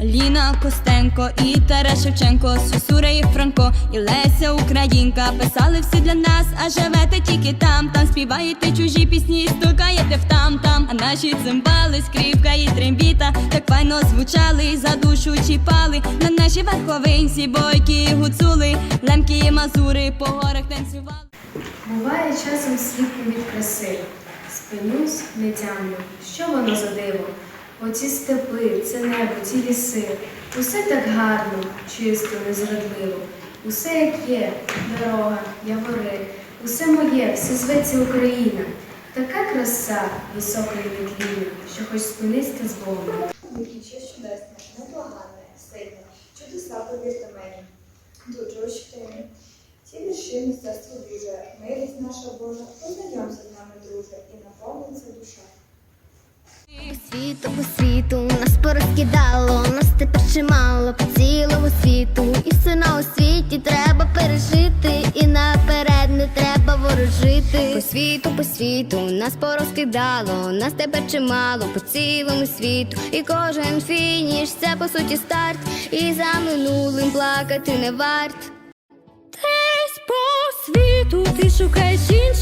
Ліна Костенко і Тарас Шевченко, Сюсура і Франко, і Леся Українка. Писали всі для нас, а живете тільки там, там співаєте чужі пісні, стукаєте в там там, а наші цимбали, скрипка і трембіта так файно звучали, за душу чіпали. На наші верховинці, бойки гуцули, лемки і мазури по горах танцювали. Буває часом сліпу від краси, спинюсь, не тямлю, що воно за диво? Оці степи, це небо, ці ліси, усе так гарно, чисто, незрадливо, усе як є, дорога, явори, усе моє, все зветься Україна. Така краса, висока і відлінна, що хоч спинись та збовна. Віки чудесне, неблаганне, сильне, чудеса, повірте мені. Дуже ощутимі. Ці вірші мистецтво дуже, милість наша Божа, познайомся з нами, Світу по світу нас порозкидало, нас тепер чимало по цілому світу. І все на освіті треба пережити, і наперед не треба ворожити. По світу, по світу нас порозкидало, нас тепер чимало по цілому світу. І кожен фініш це по суті старт. І за минулим плакати не варт. Десь по світу ти шукаєш іншу